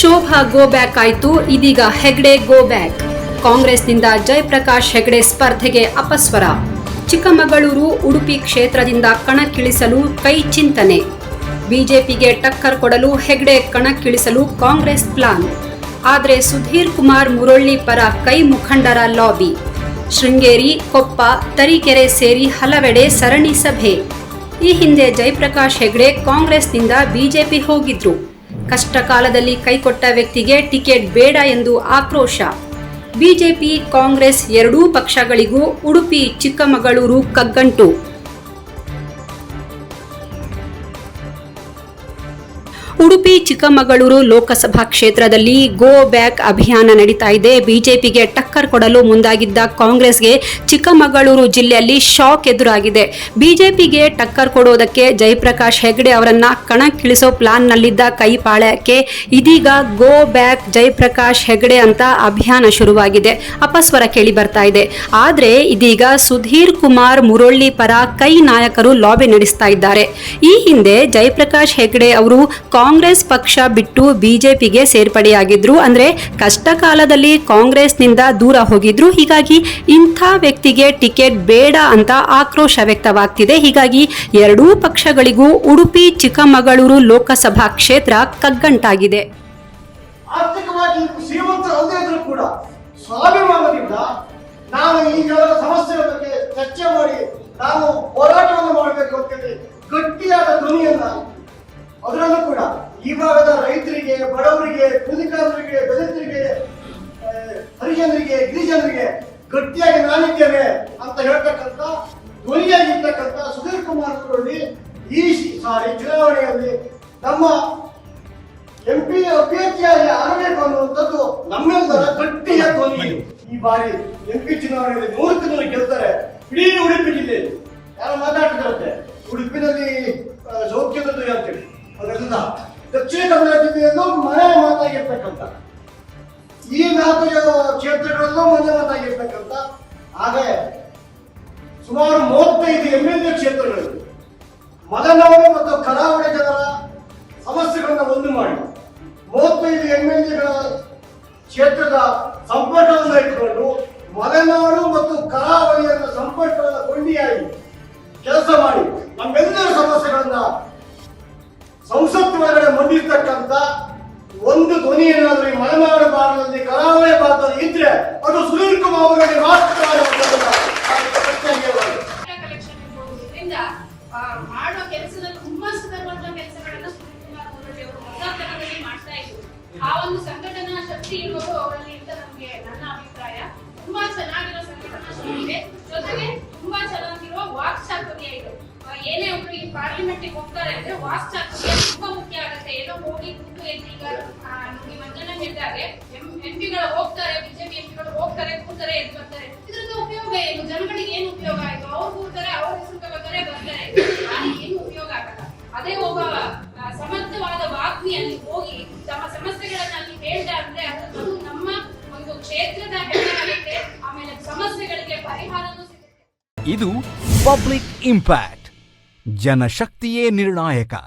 Shobha go back ಆಯ್ತು. ಇದೀಗ Hegde go back. ಕಾಂಗ್ರೆಸ್ನಿಂದ ಜಯಪ್ರಕಾಶ್ ಹೆಗ್ಡೆ ಸ್ಪರ್ಧೆಗೆ ಅಪಸ್ವರ. ಚಿಕ್ಕಮಗಳೂರು, ಉಡುಪಿ ಕ್ಷೇತ್ರದಿಂದ ಕಣಕ್ಕಿಳಿಸಲು ಕೈ ಚಿಂತನೆ. ಬಿಜೆಪಿಗೆ ಟಕ್ಕರ್ ಕೊಡಲು ಹೆಗ್ಡೆ ಕಣಕ್ಕಿಳಿಸಲು ಕಾಂಗ್ರೆಸ್ ಪ್ಲಾನ್. ಆದರೆ ಸುಧೀರ್ ಕುಮಾರ್ ಮುರೊಳ್ಳಿ ಪರ ಕೈ ಮುಖಂಡರ ಲಾಬಿ. ಶೃಂಗೇರಿ, ಕೊಪ್ಪ, ತರೀಕೆರೆ ಸೇರಿ ಹಲವೆಡೆ ಸರಣಿ ಸಭೆ. ಈ ಹಿಂದೆ ಜಯಪ್ರಕಾಶ್ ಹೆಗ್ಡೆ ಕಾಂಗ್ರೆಸ್ನಿಂದ ಬಿಜೆಪಿ ಹೋಗಿದ್ರು. ಕಷ್ಟ ಕಾಲದಲ್ಲಿ ಕೈಕೊಟ್ಟ ವ್ಯಕ್ತಿಗೆ ಟಿಕೆಟ್ ಬೇಡ ಎಂದು ಆಕ್ರೋಶ. ಬಿಜೆಪಿ ಕಾಂಗ್ರೆಸ್ ಎರಡೂ ಪಕ್ಷಗಳಿಗೂ ಉಡುಪಿ ಚಿಕ್ಕಮಗಳೂರು ಕಗ್ಗಂಟು. ಉಡುಪಿ ಚಿಕ್ಕಮಗಳೂರು ಲೋಕಸಭಾ ಕ್ಷೇತ್ರದಲ್ಲಿ ಗೋ ಬ್ಯಾಕ್ ಅಭಿಯಾನ ನಡೀತಾ ಇದೆ. ಬಿಜೆಪಿಗೆ ಟಕ್ಕರ್ ಕೊಡಲು ಮುಂದಾಗಿದ್ದ ಕಾಂಗ್ರೆಸ್ಗೆ ಚಿಕ್ಕಮಗಳೂರು ಜಿಲ್ಲೆಯಲ್ಲಿ ಶಾಕ್ ಎದುರಾಗಿದೆ. ಬಿಜೆಪಿಗೆ ಟಕ್ಕರ್ ಕೊಡೋದಕ್ಕೆ ಜಯಪ್ರಕಾಶ್ ಹೆಗ್ಡೆ ಅವರನ್ನ ಕಣಕ್ಕಿಳಿಸೋ ಪ್ಲಾನ್ನಲ್ಲಿದ್ದ ಕೈಪಾಳ್ಯಕ್ಕೆ ಇದೀಗ ಗೋ ಬ್ಯಾಕ್ ಜಯಪ್ರಕಾಶ್ ಹೆಗ್ಡೆ ಅಂತ ಅಭಿಯಾನ ಶುರುವಾಗಿದೆ. ಅಪಸ್ವರ ಕೇಳಿ ಬರ್ತಾ ಇದೆ. ಆದ್ರೆ ಇದೀಗ ಸುಧೀರ್ ಕುಮಾರ್ ಮುರೊಳ್ಳಿ ಪರ ಕೈ ನಾಯಕರು ಲಾಬಿ ನಡೆಸ್ತಾ ಇದ್ದಾರೆ. ಈ ಹಿಂದೆ ಜಯಪ್ರಕಾಶ್ ಹೆಗ್ಡೆ ಅವರು ಕಾಂಗ್ರೆಸ್ ಪಕ್ಷ ಬಿಟ್ಟು ಬಿಜೆಪಿಗೆ ಸೇರ್ಪಡೆಯಾಗಿದ್ರು. ಅಂದ್ರೆ ಕಷ್ಟ ಕಾಲದಲ್ಲಿ ಕಾಂಗ್ರೆಸ್ನಿಂದ ದೂರ ಹೋಗಿದ್ರು. ಹೀಗಾಗಿ ಇಂಥ ವ್ಯಕ್ತಿಗೆ ಟಿಕೆಟ್ ಬೇಡ ಅಂತ ಆಕ್ರೋಶ ವ್ಯಕ್ತವಾಗ್ತಿದೆ. ಹೀಗಾಗಿ ಎರಡೂ ಪಕ್ಷಗಳಿಗೂ ಉಡುಪಿ, ಚಿಕ್ಕಮಗಳೂರು ಲೋಕಸಭಾ ಕ್ಷೇತ್ರ ಕಗ್ಗಂಟಾಗಿದೆ. ಆರ್ಥಿಕವಾಗಿ ಕೂಡ ಸ್ವಾಭಿಮಾನದಿಂದ ನಾನು ಈ ಜನರ ಈ ಭಾಗದ ರೈತರಿಗೆ, ಬಡವರಿಗೆ, ಕೂಲಿಕಾರರಿಗೆ, ದಲಿತರಿಗೆ ಹರಿಜನರಿಗೆ, ಗಿರಿಜನರಿಗೆ ಗಟ್ಟಿಯಾಗಿ ನಾನಿದ್ದೇನೆ ಅಂತ ಹೇಳ್ತಕ್ಕಂಥ ಧ್ವನಿಯಾಗಿರ್ತಕ್ಕಂಥ ಸುಧೀರ್ ಕುಮಾರ್ ಅವರಲ್ಲಿ ಈ ಸಾರಿ ಚುನಾವಣೆಯಲ್ಲಿ ನಮ್ಮ ಎಂಪಿ ಅಭ್ಯರ್ಥಿಯಾಗಿ ಆಗಬೇಕು ಅನ್ನುವಂಥದ್ದು ನಮ್ಮೆಲ್ಲರ ಗಟ್ಟಿಯ ಧ್ವನಿ. ಈ ಬಾರಿ ಎಂಪಿ ಚುನಾವಣೆಯಲ್ಲಿ ನೂರು ನೂರು ಗೆಲ್ತಾರೆ. ಇಡೀ ಉಡುಪಿ ಜಿಲ್ಲೆಯಲ್ಲಿ. ಯಾರು ಮಾತಾಡ್ತಾರಂತೆ ಉಡುಪಿನಲ್ಲಿ ಸೌಖ್ಯದಲ್ಲಿ ಅಂತೇಳಿ. ಅದರಿಂದ ದಕ್ಷಿಣ ಜಿಲ್ಲೆಯಲ್ಲೂ ಮನೆ ಮಾತಾಗಿರ್ತಕ್ಕಂಥ. ಈ ನಾಲ್ಕು ಕ್ಷೇತ್ರಗಳಲ್ಲೂ ಮನೆ ಮಾತಾಗಿರ್ತಕ್ಕಂಥ. ಹಾಗೆ ಸುಮಾರು ಮೂವತ್ತೈದು ಎಂ ಎಲ್ ಎ ಕ್ಷೇತ್ರಗಳಲ್ಲಿ ಮತ್ತು ಕರಾವಳಿ ಜನರ ಸಮಸ್ಯೆಗಳನ್ನು ಒಂದು ಮಾಡಿ. ಮೂವತ್ತೈದು ಎಂ ಎಲ್ ಎಗಳ ಕ್ಷೇತ್ರದ ಸಂಪರ್ಕವನ್ನು ಇಟ್ಟುಕೊಂಡು ಮಲೆನಾಡು ಮತ್ತು ಕರಾವಳಿಯನ್ನು ಸಂಪರ್ಕವನ್ನು ಕೊಂಡಿಯಾಗಿ ಕೆಲಸ ಮಾಡಿ. ನಮ್ಮೆಲ್ಲರ ಸಮಸ್ಯೆಗಳನ್ನ ಸಂಸತ್ ಒಳಗಡೆ ಮಂಡಿರ್ತಕ್ಕಂಥ ಒಂದು ಧ್ವನಿ ಏನಾದ್ರೂ ಈ ಮಲೆನಾಡು ಭಾಗದಲ್ಲಿ, ಕರಾವಳಿ ಭಾಗದಲ್ಲಿ ಇದ್ರೆ ಅದು ಸುನೀಲ್ ಕುಮಾರ್ ಅವರಿಗೆ ಮಾತ್ರ ಮಾಡೋ ಕೆಲಸದಲ್ಲಿ ಮಾಡ್ತಾ ಆ ಒಂದು ಸಂಘಟನಾ ಶಕ್ತಿ ಇರೋದು ಅವರಲ್ಲಿ ಅಂತ ನಮ್ಗೆ ನನ್ನ ಅಭಿಪ್ರಾಯ. ತುಂಬಾ ಚೆನ್ನಾಗಿರೋ ಸಂಘಟನಾ ಶಕ್ತಿ ಇದೆ. ಏನೇ ಒಬ್ರು ಈ ಪಾರ್ಲಿಮೆಂಟ್ ಹೋಗ್ತಾರೆ ಅಂದ್ರೆ ಚಾತುರ್ಯ ತುಂಬಾ ಮುಖ್ಯ ಆಗುತ್ತೆ. ಏನೋ ಹೋಗಿ ಕೂತು ಈಗ ಹೇಳಿದಾಗೆ ಮಂಜಣ್ಣ ಹೇಳಿದಾಗೆ ಎಂಪಿಗಳು ಹೋಗ್ತಾರೆ, ಬಿಜೆಪಿ ಎಂಪಿಗಳು ಹೋಗ್ತಾರೆ, ಕೂತಾರೆ, ಎದ್ದು ಬರ್ತಾರೆ. ಇದರಿಂದ ಉಪಯೋಗ ಏನು? ಜನಗಳಿಗೆ ಏನು ಉಪಯೋಗ ಆಯ್ತು? ಅವ್ರು ಕೂತಾರೆ ಅವ್ರ ಹೆಸರು ತಗೋತಾರೆ, ಬರ್ತಾರೆ. ಏನು ಉಪಯೋಗ ಆಗಲ್ಲ. ಅದೇ ಒಬ್ಬ ಸಮರ್ಥವಾದ ವಾಗ್ಮಿ ಅಲ್ಲಿ ಹೋಗಿ ತಮ್ಮ ಸಮಸ್ಯೆಗಳನ್ನ ಅಲ್ಲಿ ಹೇಳ್ದ ಅಂದ್ರೆ ಅದು ನಮ್ಮ ಒಂದು ಕ್ಷೇತ್ರದ ಆಮೇಲೆ ಸಮಸ್ಯೆಗಳಿಗೆ ಪರಿಹಾರನೂ ಸಿಗುತ್ತೆ. ಇದು ಪಬ್ಲಿಕ್ ಇಂಪ್ಯಾಕ್ಟ್. ಜನಶಕ್ತಿಯೇ ನಿರ್ಣಾಯಕ